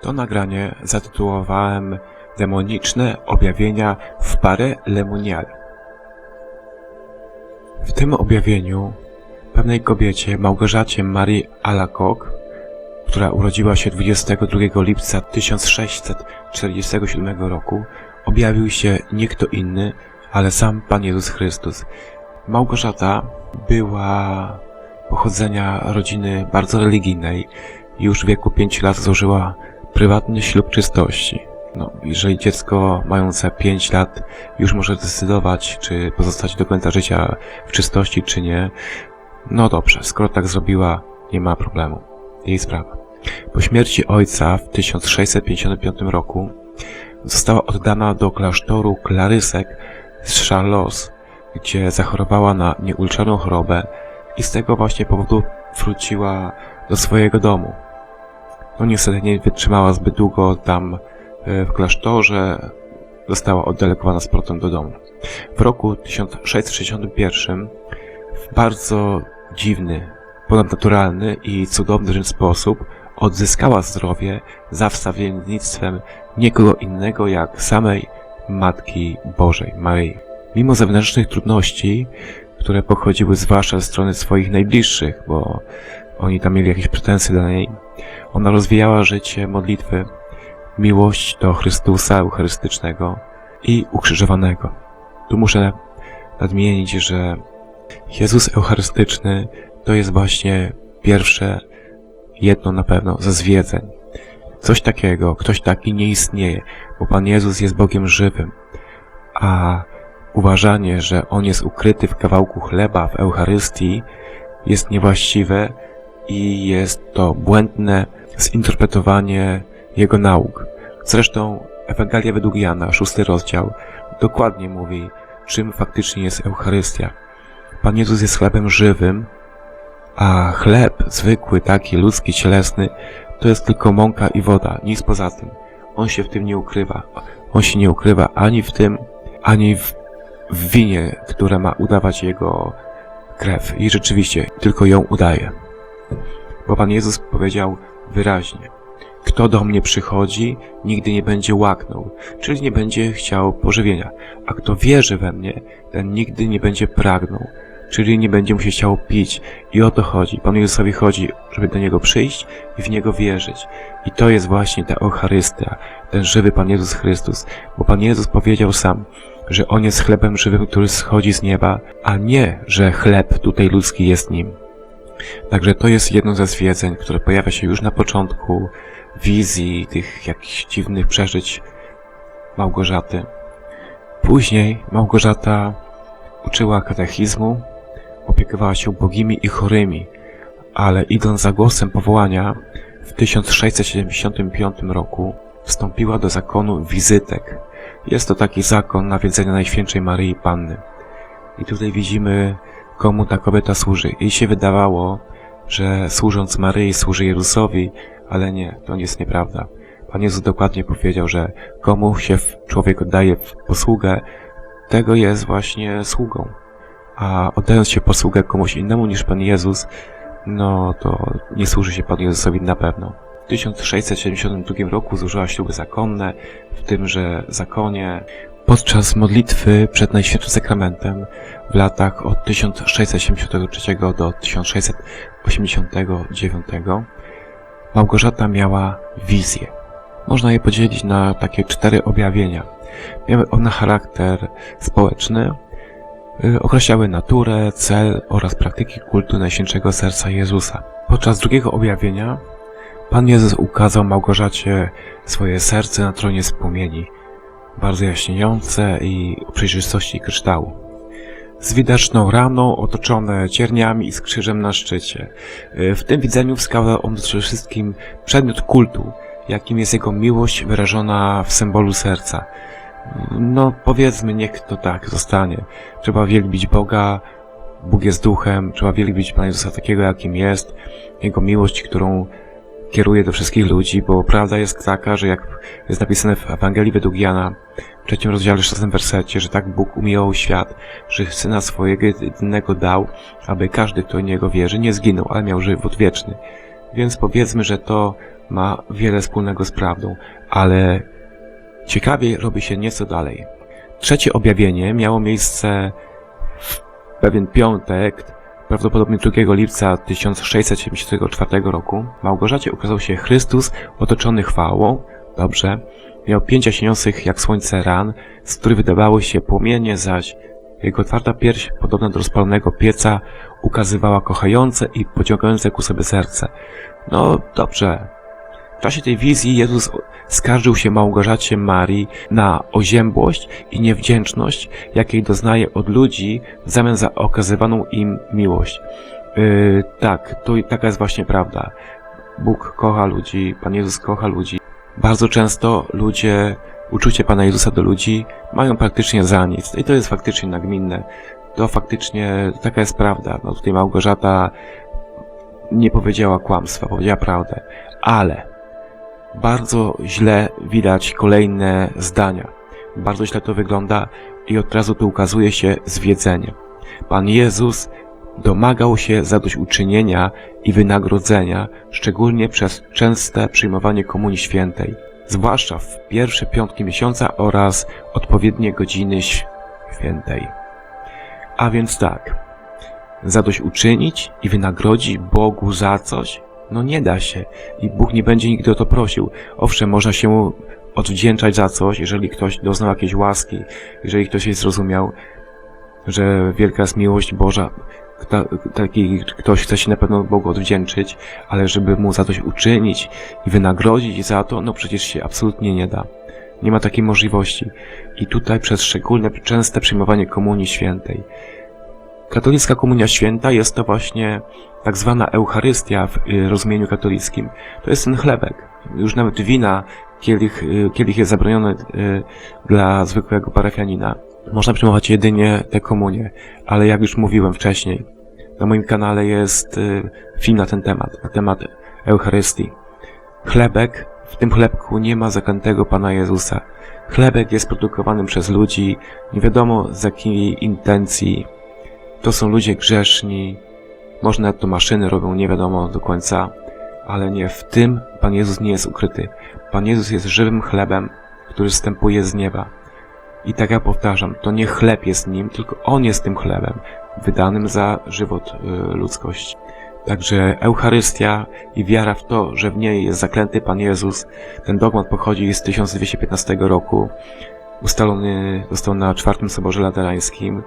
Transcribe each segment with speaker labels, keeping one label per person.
Speaker 1: To nagranie zatytułowałem Demoniczne objawienia w Pare Lemonial. W tym objawieniu pewnej kobiecie, Małgorzacie Marii Alacoque, która urodziła się 22 lipca 1647 roku, objawił się nie kto inny, ale sam Pan Jezus Chrystus. Małgorzata była pochodzenia rodziny bardzo religijnej. Już w wieku 5 lat złożyła prywatny ślub czystości. No, jeżeli dziecko mające 5 lat już może decydować, czy pozostać do końca życia w czystości, czy nie, no dobrze, skoro tak zrobiła, nie ma problemu. Jej sprawa. Po śmierci ojca w 1655 roku została oddana do klasztoru Klarysek z Charlos, gdzie zachorowała na nieulczoną chorobę i z tego właśnie powodu wróciła do swojego domu. No niestety nie wytrzymała zbyt długo tam e, w klasztorze, została oddelegowana z powrotem do domu. W roku 1661 w bardzo dziwny, ponadnaturalny i cudowny sposób odzyskała zdrowie za wstawiennictwem nikogo innego jak samej Matki Bożej, Maryi. Mimo zewnętrznych trudności, które pochodziły zwłaszcza ze strony swoich najbliższych, bo oni tam mieli jakieś pretensje do niej, ona rozwijała życie modlitwy, miłość do Chrystusa Eucharystycznego i ukrzyżowanego. Tu muszę nadmienić, że Jezus Eucharystyczny to jest właśnie pierwsze, jedno na pewno ze zwiedzeń. Coś takiego, ktoś taki nie istnieje, bo Pan Jezus jest Bogiem żywym, a uważanie, że On jest ukryty w kawałku chleba w Eucharystii jest niewłaściwe i jest to błędne zinterpretowanie Jego nauk. Zresztą Ewangelia według Jana, szósty rozdział, dokładnie mówi, czym faktycznie jest Eucharystia. Pan Jezus jest chlebem żywym, a chleb zwykły, taki ludzki, cielesny, to jest tylko mąka i woda, nic poza tym. On się w tym nie ukrywa. On się nie ukrywa ani w tym, ani w, w winie, które ma udawać jego krew. I rzeczywiście tylko ją udaje. Bo Pan Jezus powiedział wyraźnie, kto do mnie przychodzi, nigdy nie będzie łaknął, czyli nie będzie chciał pożywienia, a kto wierzy we mnie, ten nigdy nie będzie pragnął, czyli nie będzie mu się chciało pić. I o to chodzi. Panu Jezusowi chodzi, żeby do Niego przyjść i w Niego wierzyć. I to jest właśnie ta Eucharystia, ten żywy Pan Jezus Chrystus. Bo Pan Jezus powiedział sam, że On jest chlebem żywym, który schodzi z nieba, a nie, że chleb tutaj ludzki jest Nim. Także to jest jedno ze zwiedzeń, które pojawia się już na początku wizji tych jakichś dziwnych przeżyć Małgorzaty. Później Małgorzata uczyła katechizmu, opiekowała się ubogimi i chorymi, ale idąc za głosem powołania, w 1675 roku wstąpiła do zakonu wizytek. Jest to taki zakon nawiedzenia Najświętszej Maryi Panny. I tutaj widzimy, komu ta kobieta służy. Jej się wydawało, że służąc Maryi służy Jezusowi, ale nie, to jest nieprawda. Pan Jezus dokładnie powiedział, że komu się człowiek oddaje w posługę, tego jest właśnie sługą. A oddając się posługę komuś innemu niż Pan Jezus, no to nie służy się Panu Jezusowi na pewno. W 1672 roku złożyła śluby zakonne, w tymże zakonie podczas modlitwy przed Najświętszym Sakramentem w latach od 1673 do 1689 Małgorzata miała wizję. Można je podzielić na takie cztery objawienia. Miały one charakter społeczny, y, określały naturę, cel oraz praktyki kultu Najświętszego Serca Jezusa. Podczas drugiego objawienia Pan Jezus ukazał Małgorzacie swoje serce na tronie z płomieni, bardzo jaśniejące i o przejrzystości kryształu. Z widoczną raną, otoczone cierniami i z krzyżem na szczycie. Y, W tym widzeniu wskazał on przede wszystkim przedmiot kultu, jakim jest jego miłość wyrażona w symbolu serca. No, powiedzmy, niech to tak zostanie. Trzeba wielbić Boga, Bóg jest duchem, trzeba wielbić Pana Jezusa takiego, jakim jest, Jego miłość, którą kieruje do wszystkich ludzi, bo prawda jest taka, że jak jest napisane w Ewangelii według Jana, w trzecim rozdziale, 16 wersecie, że tak Bóg umiłował świat, że Syna swojego jedynego dał, aby każdy, kto w Niego wierzy, nie zginął, ale miał żywot wieczny. Więc powiedzmy, że to ma wiele wspólnego z prawdą, ale ciekawie robi się nieco dalej. Trzecie objawienie miało miejsce w pewien piątek, prawdopodobnie 2 lipca 1674 roku. Małgorzacie ukazał się Chrystus otoczony chwałą, dobrze, miał pięć jaśniejących jak słońce ran, z których wydawały się płomienie, zaś jego otwarta pierś, podobna do rozpalonego pieca, ukazywała kochające i pociągające ku sobie serce. No dobrze. W czasie tej wizji Jezus skarżył się Małgorzacie Marii na oziębłość i niewdzięczność, jakiej doznaje od ludzi w zamian za okazywaną im miłość. Yy, tak, to taka jest właśnie prawda. Bóg kocha ludzi, Pan Jezus kocha ludzi. Bardzo często ludzie, uczucie Pana Jezusa do ludzi mają praktycznie za nic. I to jest faktycznie nagminne. To faktycznie taka jest prawda. No tutaj Małgorzata nie powiedziała kłamstwa, powiedziała prawdę. Ale bardzo źle widać kolejne zdania. Bardzo źle to wygląda i od razu tu ukazuje się zwiedzenie. Pan Jezus domagał się zadośćuczynienia i wynagrodzenia, szczególnie przez częste przyjmowanie Komunii Świętej, zwłaszcza w pierwsze piątki miesiąca oraz odpowiednie godziny świętej. A więc tak, zadośćuczynić i wynagrodzić Bogu za coś? No nie da się i Bóg nie będzie nigdy o to prosił. Owszem, można się mu odwdzięczać za coś, jeżeli ktoś doznał jakiejś łaski, jeżeli ktoś jest zrozumiał, że wielka jest miłość Boża, taki ktoś chce się na pewno Bogu odwdzięczyć, ale żeby mu za coś uczynić i wynagrodzić za to, no przecież się absolutnie nie da. Nie ma takiej możliwości. I tutaj przez szczególne, częste przyjmowanie Komunii Świętej. Katolicka Komunia Święta jest to właśnie tak zwana Eucharystia w y, rozumieniu katolickim. To jest ten chlebek. Już nawet wina, kielich, y, kielich jest zabroniony y, dla zwykłego parafianina. Można przyjmować jedynie tę komunię, ale jak już mówiłem wcześniej, na moim kanale jest film na ten temat, na temat Eucharystii. Chlebek, w tym chlebku nie ma zaklętego Pana Jezusa. Chlebek jest produkowany przez ludzi, nie wiadomo z jakiej intencji. To są ludzie grzeszni, może nawet to maszyny robią, nie wiadomo do końca, ale nie, w tym Pan Jezus nie jest ukryty. Pan Jezus jest żywym chlebem, który wstępuje z nieba. I tak jak powtarzam, to nie chleb jest nim, tylko On jest tym chlebem, wydanym za żywot y, ludzkości. Także Eucharystia i wiara w to, że w niej jest zaklęty Pan Jezus, ten dogmat pochodzi z 1215 roku, ustalony został na czwartym Soborze Laterańskim,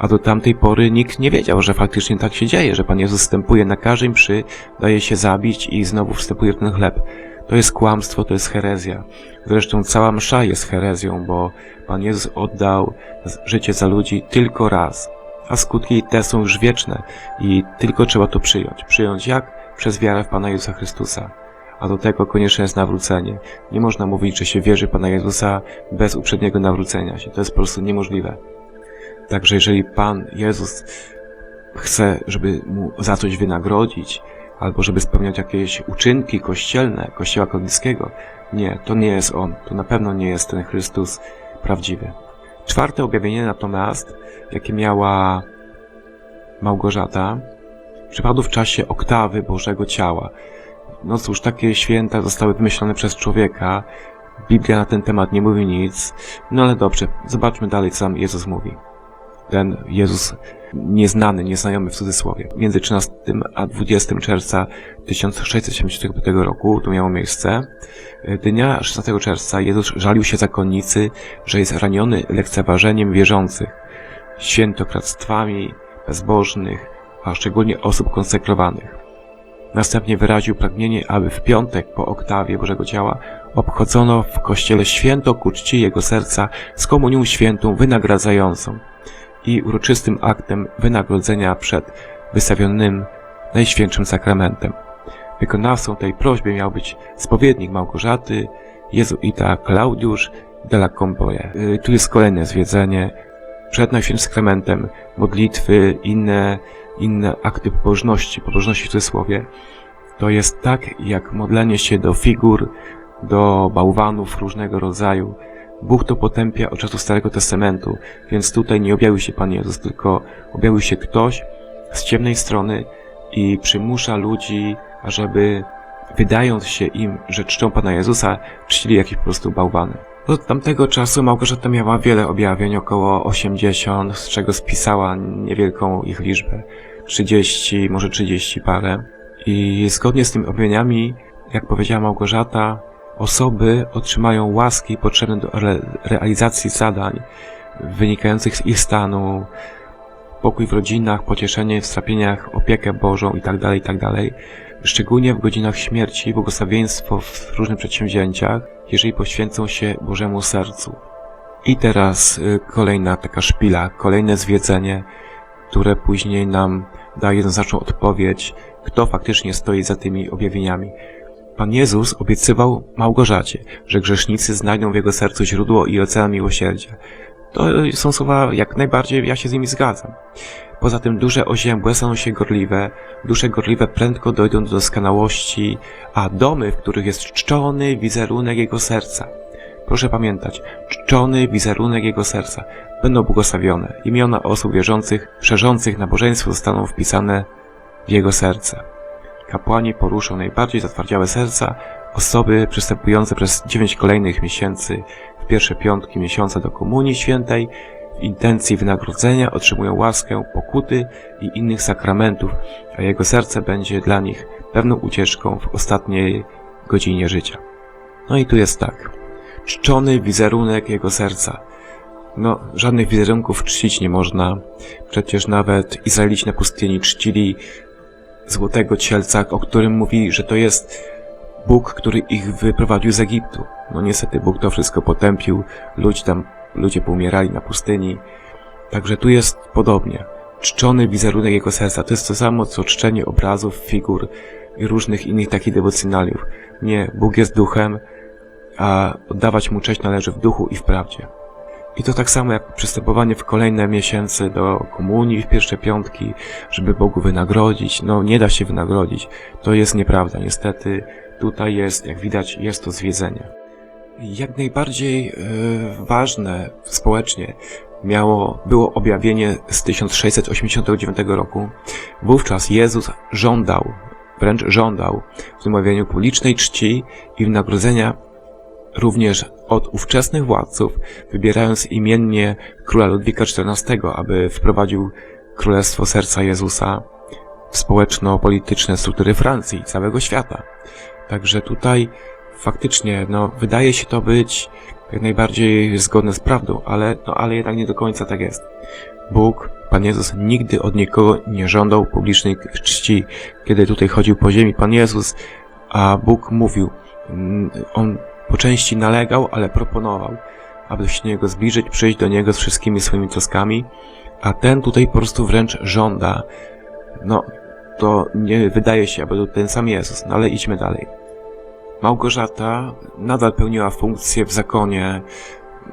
Speaker 1: a do tamtej pory nikt nie wiedział, że faktycznie tak się dzieje, że Pan Jezus wstępuje na każdej mszy, daje się zabić i znowu wstępuje w ten chleb. To jest kłamstwo, to jest herezja. Zresztą cała msza jest herezją, bo Pan Jezus oddał życie za ludzi tylko raz, a skutki te są już wieczne i tylko trzeba to przyjąć. Przyjąć jak? Przez wiarę w Pana Jezusa Chrystusa. A do tego konieczne jest nawrócenie. Nie można mówić, że się wierzy Pana Jezusa bez uprzedniego nawrócenia się. To jest po prostu niemożliwe. Także jeżeli Pan Jezus chce, żeby mu za coś wynagrodzić, albo żeby spełniać jakieś uczynki kościelne Kościoła katolickiego, nie, to nie jest On. To na pewno nie jest ten Chrystus prawdziwy. Czwarte objawienie natomiast, jakie miała Małgorzata, przypadło w czasie oktawy Bożego Ciała. No cóż, takie święta zostały wymyślone przez człowieka. Biblia na ten temat nie mówi nic. No ale dobrze, zobaczmy dalej, co nam Jezus mówi ten Jezus nieznany, nieznajomy w cudzysłowie. Między 13 a 20 czerwca 1675 roku to miało miejsce. Dnia 16 czerwca Jezus żalił się zakonnicy, że jest raniony lekceważeniem wierzących, świętokradztwami bezbożnych, a szczególnie osób konsekrowanych. Następnie wyraził pragnienie, aby w piątek po oktawie Bożego Ciała obchodzono w kościele święto ku czci Jego serca z komunią świętą wynagradzającą i uroczystym aktem wynagrodzenia przed wystawionym Najświętszym Sakramentem. Wykonawcą tej prośby miał być spowiednik Małgorzaty, jezuita Klaudiusz de la Comboje. Y, Tu jest kolejne zwiedzenie. Przed Najświętszym Sakramentem modlitwy, inne, inne akty pobożności, pobożności w cudzysłowie. To jest tak, jak modlenie się do figur, do bałwanów różnego rodzaju, Bóg to potępia od czasu Starego Testamentu, więc tutaj nie objawił się Pan Jezus, tylko objawił się ktoś z ciemnej strony i przymusza ludzi, ażeby wydając się im, że czczą Pana Jezusa, czcili jakieś po prostu bałwany. Od tamtego czasu Małgorzata miała wiele objawień, około 80, z czego spisała niewielką ich liczbę. 30, może 30 parę. I zgodnie z tymi objawieniami, jak powiedziała Małgorzata, osoby otrzymają łaski potrzebne do re- realizacji zadań wynikających z ich stanu, pokój w rodzinach, pocieszenie w strapieniach, opiekę Bożą itd., itd. Szczególnie w godzinach śmierci, błogosławieństwo w różnych przedsięwzięciach, jeżeli poświęcą się Bożemu sercu. I teraz y, kolejna taka szpila, kolejne zwiedzenie, które później nam da jednoznaczną odpowiedź, kto faktycznie stoi za tymi objawieniami. Pan Jezus obiecywał Małgorzacie, że grzesznicy znajdą w jego sercu źródło i ocean miłosierdzia. To są słowa jak najbardziej, ja się z nimi zgadzam. Poza tym duże oziębłe staną się gorliwe, dusze gorliwe prędko dojdą do doskonałości, a domy, w których jest czczony wizerunek jego serca. Proszę pamiętać, czczony wizerunek jego serca będą błogosławione. Imiona osób wierzących, szerzących nabożeństwo zostaną wpisane w jego serce. Kapłani poruszą najbardziej zatwardziałe serca, osoby przystępujące przez dziewięć kolejnych miesięcy w pierwsze piątki miesiąca do Komunii Świętej w intencji wynagrodzenia otrzymują łaskę pokuty i innych sakramentów, a jego serce będzie dla nich pewną ucieczką w ostatniej godzinie życia. No i tu jest tak. Czczony wizerunek jego serca. No, żadnych wizerunków czcić nie można. Przecież nawet Izraelici na pustyni czcili złotego cielca, o którym mówili, że to jest Bóg, który ich wyprowadził z Egiptu. No niestety Bóg to wszystko potępił, ludzie tam, ludzie poumierali na pustyni. Także tu jest podobnie. Czczony wizerunek jego serca to jest to samo, co czczenie obrazów, figur i różnych innych takich dewocjonaliów. Nie, Bóg jest duchem, a oddawać mu cześć należy w duchu i w prawdzie. I to tak samo jak przystępowanie w kolejne miesiące do komunii, w pierwsze piątki, żeby Bogu wynagrodzić. No, nie da się wynagrodzić. To jest nieprawda. Niestety, tutaj jest, jak widać, jest to zwiedzenie. Jak najbardziej e, ważne społecznie miało, było objawienie z 1689 roku. Wówczas Jezus żądał, wręcz żądał w tym objawieniu publicznej czci i wynagrodzenia również od ówczesnych władców, wybierając imiennie króla Ludwika XIV, aby wprowadził Królestwo Serca Jezusa w społeczno-polityczne struktury Francji i całego świata. Także tutaj faktycznie, no, wydaje się to być jak najbardziej zgodne z prawdą, ale, no, ale jednak nie do końca tak jest. Bóg, Pan Jezus nigdy od nikogo nie żądał publicznej czci. Kiedy tutaj chodził po ziemi Pan Jezus, a Bóg mówił, mm, On po części nalegał, ale proponował, aby się do Niego zbliżyć, przyjść do Niego z wszystkimi swoimi troskami, a ten tutaj po prostu wręcz żąda. No, to nie wydaje się, aby to ten sam Jezus, no ale idźmy dalej. Małgorzata nadal pełniła funkcję w zakonie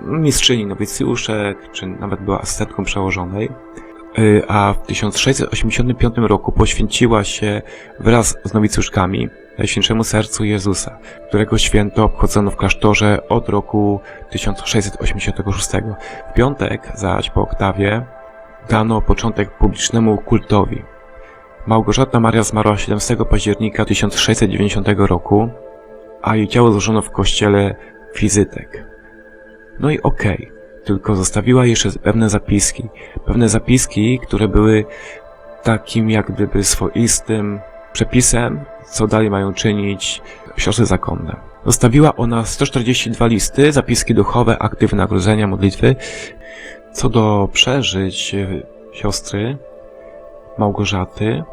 Speaker 1: mistrzyni nowicjuszek, czy nawet była asystentką przełożonej, Y, a w 1685 roku poświęciła się wraz z nowicjuszkami Najświętszemu Sercu Jezusa, którego święto obchodzono w klasztorze od roku 1686. W piątek zaś po oktawie dano początek publicznemu kultowi. Małgorzata Maria zmarła 17 października 1690 roku, a jej ciało złożono w kościele Fizytek. No i okej, tylko zostawiła jeszcze pewne zapiski. Pewne zapiski, które były takim jak gdyby swoistym przepisem, co dalej mają czynić siostry zakonne. Zostawiła ona 142 listy, zapiski duchowe, akty wynagrodzenia, modlitwy. Co do przeżyć e, siostry Małgorzaty,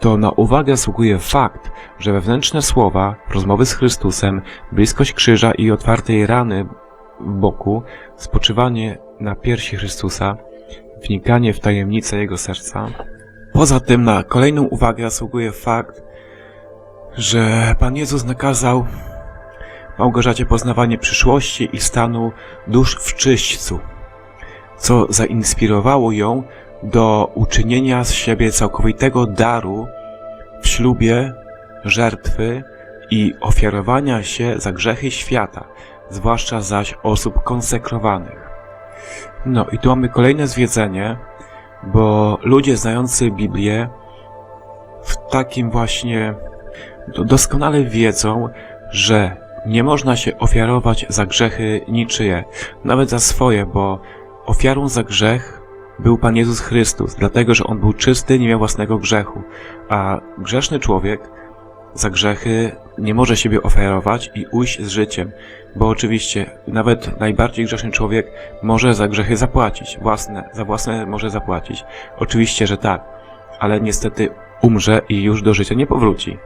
Speaker 1: to na uwagę zasługuje fakt, że wewnętrzne słowa, rozmowy z Chrystusem, bliskość krzyża i otwartej rany w boku, spoczywanie na piersi Chrystusa, wnikanie w tajemnicę Jego serca. Poza tym na kolejną uwagę zasługuje fakt, że Pan Jezus nakazał Małgorzacie poznawanie przyszłości i stanu dusz w czyśćcu, co zainspirowało ją do uczynienia z siebie całkowitego daru w ślubie, żertwy i ofiarowania się za grzechy świata, zwłaszcza zaś osób konsekrowanych. No i tu mamy kolejne zwiedzenie, bo ludzie znający Biblię w takim właśnie doskonale wiedzą, że nie można się ofiarować za grzechy niczyje, nawet za swoje, bo ofiarą za grzech był Pan Jezus Chrystus, dlatego że On był czysty, nie miał własnego grzechu, a grzeszny człowiek za grzechy nie może siebie ofiarować i ujść z życiem, bo oczywiście nawet najbardziej grzeszny człowiek może za grzechy zapłacić, własne, za własne może zapłacić. Oczywiście, że tak, ale niestety umrze i już do życia nie powróci.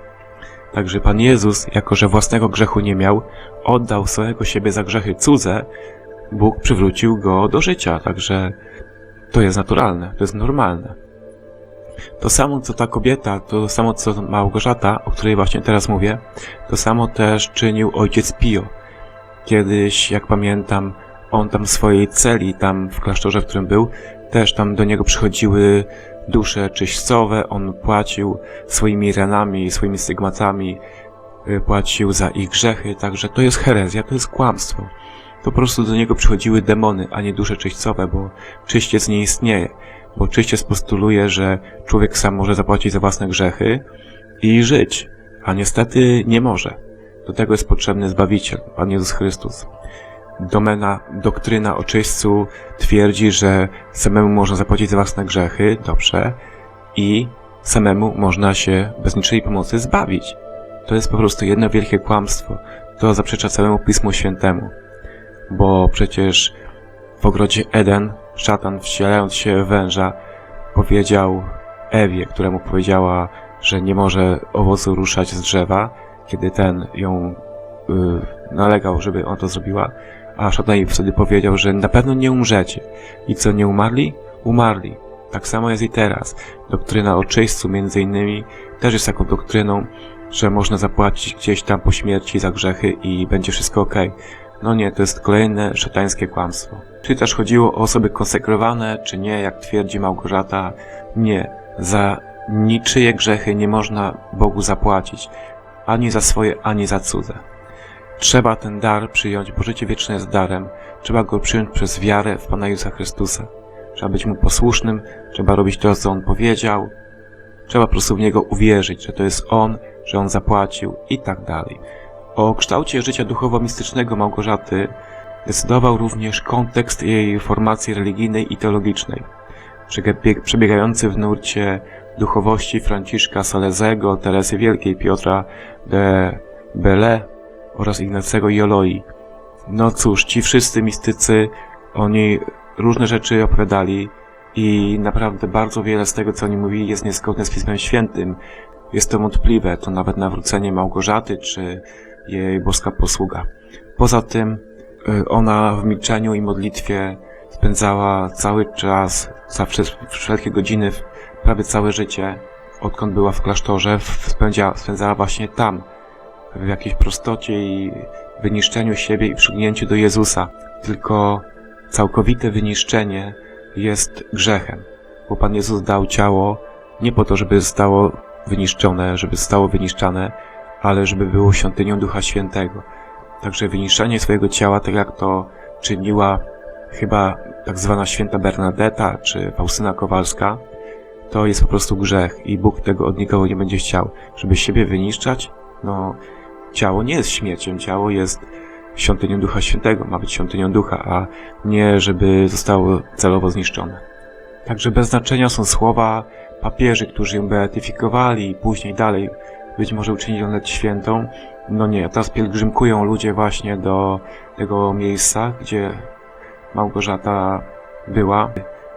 Speaker 1: Także Pan Jezus, jako że własnego grzechu nie miał, oddał swojego siebie za grzechy cudze, Bóg przywrócił go do życia, także to jest naturalne, to jest normalne. To samo co ta kobieta, to samo co Małgorzata, o której właśnie teraz mówię, to samo też czynił ojciec Pio. Kiedyś, jak pamiętam, on tam w swojej celi, tam w klasztorze, w którym był, też tam do niego przychodziły dusze czyśćcowe, on płacił swoimi ranami, swoimi stygmatami, y, płacił za ich grzechy, także to jest herezja, to jest kłamstwo. To po prostu do niego przychodziły demony, a nie dusze czyśćcowe, bo czyściec nie istnieje, bo czyściec postuluje, że człowiek sam może zapłacić za własne grzechy i żyć, a niestety nie może. Do tego jest potrzebny Zbawiciel, Pan Jezus Chrystus. Domena, doktryna o czyśćcu twierdzi, że samemu można zapłacić za własne grzechy, dobrze, i samemu można się bez niczyjej pomocy zbawić. To jest po prostu jedno wielkie kłamstwo. To zaprzecza całemu Pismu Świętemu. Bo przecież w ogrodzie Eden szatan wcielając się w węża powiedział Ewie, któremu powiedziała, że nie może owocu ruszać z drzewa, kiedy ten ją y, nalegał, żeby on to zrobiła, a szatan jej wtedy powiedział, że na pewno nie umrzecie. I co, nie umarli? Umarli. Tak samo jest i teraz. Doktryna o czyśćcu między innymi też jest taką doktryną, że można zapłacić gdzieś tam po śmierci za grzechy i będzie wszystko ok. No nie, to jest kolejne szatańskie kłamstwo. Czy też chodziło o osoby konsekrowane, czy nie, jak twierdzi Małgorzata? Nie. Za niczyje grzechy nie można Bogu zapłacić. Ani za swoje, ani za cudze. Trzeba ten dar przyjąć, bo życie wieczne jest darem. Trzeba go przyjąć przez wiarę w Pana Jezusa Chrystusa. Trzeba być Mu posłusznym, trzeba robić to, co On powiedział. Trzeba po prostu w Niego uwierzyć, że to jest On, że On zapłacił i tak dalej. O kształcie życia duchowo-mistycznego Małgorzaty decydował również kontekst jej formacji religijnej i teologicznej, przebieg- przebiegający w nurcie duchowości Franciszka Salezego, Teresy Wielkiej, Piotra de Bele oraz Ignacego Joloi. No cóż, ci wszyscy mistycy, oni różne rzeczy opowiadali i naprawdę bardzo wiele z tego, co oni mówili, jest niezgodne z Pismem Świętym. Jest to wątpliwe, to nawet nawrócenie Małgorzaty czy jej boska posługa. Poza tym y, ona w milczeniu i modlitwie spędzała cały czas, zawsze wszelkie godziny, prawie całe życie, odkąd była w klasztorze, spędzała właśnie tam, w jakiejś prostocie i wyniszczeniu siebie i przygnięciu do Jezusa. Tylko całkowite wyniszczenie jest grzechem, bo Pan Jezus dał ciało nie po to, żeby zostało wyniszczone, żeby zostało wyniszczane, ale żeby było świątynią Ducha Świętego. Także wyniszczanie swojego ciała, tak jak to czyniła chyba tak zwana święta Bernadetta czy Faustyna Kowalska, to jest po prostu grzech i Bóg tego od nikogo nie będzie chciał. Żeby siebie wyniszczać, no ciało nie jest śmiercią, ciało jest świątynią Ducha Świętego, ma być świątynią Ducha, a nie żeby zostało celowo zniszczone. Także bez znaczenia są słowa papieży, którzy ją beatyfikowali i później dalej być może uczynili ją lecz świętą. No nie, teraz pielgrzymkują ludzie właśnie do tego miejsca, gdzie Małgorzata była.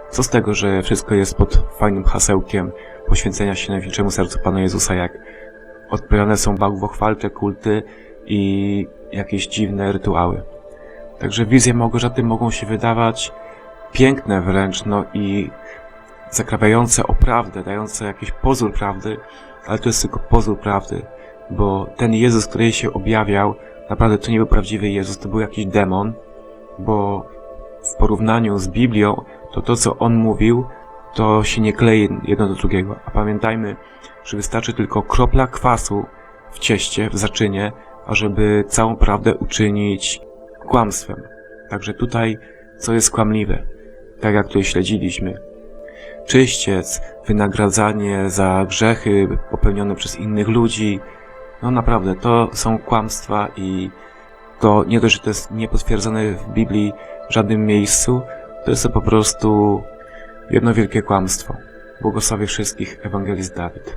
Speaker 1: Co z tego, że wszystko jest pod fajnym hasełkiem poświęcenia się Największemu Sercu Pana Jezusa, jak odprawiane są bałwochwalcze kulty i jakieś dziwne rytuały. Także wizje Małgorzaty mogą się wydawać piękne wręcz, no i zakrawiające o prawdę, dające jakiś pozór prawdy, ale to jest tylko pozór prawdy, bo ten Jezus, który się objawiał, naprawdę to nie był prawdziwy Jezus, to był jakiś demon, bo w porównaniu z Biblią, to to, co on mówił, to się nie klei jedno do drugiego. A pamiętajmy, że wystarczy tylko kropla kwasu w cieście, w zaczynie, ażeby całą prawdę uczynić kłamstwem. Także tutaj, co jest kłamliwe, tak jak tutaj śledziliśmy. Czyściec, wynagradzanie za grzechy popełnione przez innych ludzi, No naprawdę, to są kłamstwa i to nie dość, że to jest niepotwierdzone w Biblii w żadnym miejscu, to jest to po prostu jedno wielkie kłamstwo. Błogosławię wszystkich, ewangelist Dawid.